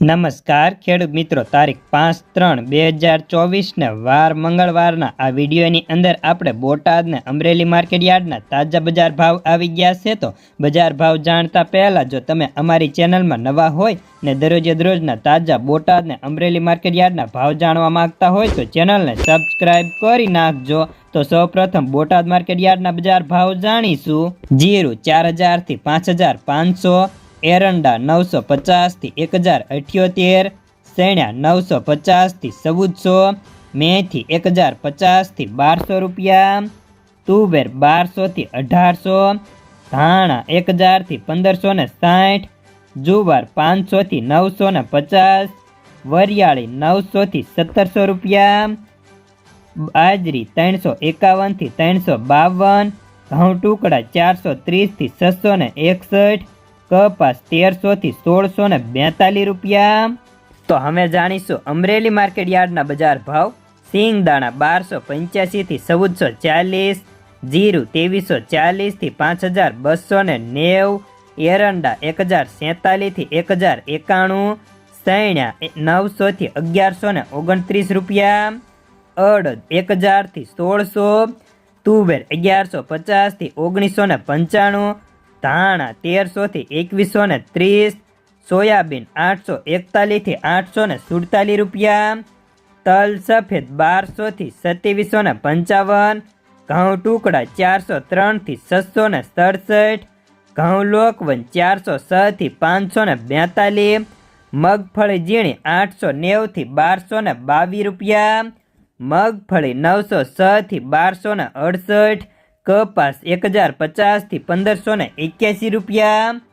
નમસ્કાર ખેડૂત મિત્રો, તારીખ પાંચ ત્રણ બે હજાર ચોવીસને વાર મંગળવારના આ વિડીયોની અંદર આપણે બોટાદને અમરેલી માર્કેટ યાર્ડના તાજા બજાર ભાવ આવી ગયા છે. તો બજાર ભાવ જાણતા પહેલાં જો તમે અમારી ચેનલમાં નવા હોય ને દરરોજે દરરોજના તાજા બોટાદને અમરેલી માર્કેટ યાર્ડના ભાવ જાણવા માંગતા હોય તો ચેનલને સબસ્ક્રાઇબ કરી નાખજો. તો સૌપ્રથમ બોટાદ માર્કેટ યાર્ડના બજાર ભાવ જાણીશું. જીરું ચાર હજારથી પાંચ હજાર પાંચસો એરંડા નવસો પચાસથી એક હજાર અઠ્યોતેર, સેણ્યા નવસો પચાસથી ચૌદસો, મેથી એક હજાર પચાસથી બારસો રૂપિયા, તુવેર બારસોથી અઢારસો, ધાણા એક હજારથી પંદરસો ને સાઠ, જુવાર પાંચસોથી નવસો ને પચાસ, વરિયાળી નવસોથી સત્તરસો રૂપિયા, બાજરી ત્રણસો એકાવનથી ત્રણસો બાવન, ઘઉં ટુકડા ચારસો ત્રીસથી છસો ને એકસઠ કપાસ તેરસોથી સોળસો ને બેતાલીસ રૂપિયા. તો અમે જાણીશું અમરેલી માર્કેટ યાર્ડના બજાર ભાવ. સિંગ દાણા બારસો પંચ્યાસીથી ચૌદસો ચાલીસ. જીરું ત્રેવીસો ચાલીસથી પાંચ હજાર બસો ને નેવ. એરંડા એક હજાર સેતાલીસથી એક હજાર એકાણું. સૈણા નવસોથી અગિયારસો ને ઓગણત્રીસ રૂપિયા. અડદ એક હજારથી સોળસો. તુવેર અગિયારસો પચાસથી ઓગણીસો ને પંચાણું. ધાણા તેરસોથી એકવીસો ને ત્રીસ, સોયાબીન આઠસો એકતાલીસથી આઠસો ને સુડતાલીસ રૂપિયા, તલ સફેદ બારસોથી સત્યાવીસો ને પંચાવન, ઘઉં ટુકડા ચારસો ત્રણથી છસો ને સડસઠ, ઘઉં લોકવન ચારસો છથી પાંચસો ને બેતાલીસ, મગફળી ઝીણી આઠસો નેવથી બારસો ને બાવીસ રૂપિયા, મગફળી નવસો છથી બારસો ને અડસઠ કપાસ એક હજાર પચાસથી પંદરસો ને એક્યાસી રૂપિયા.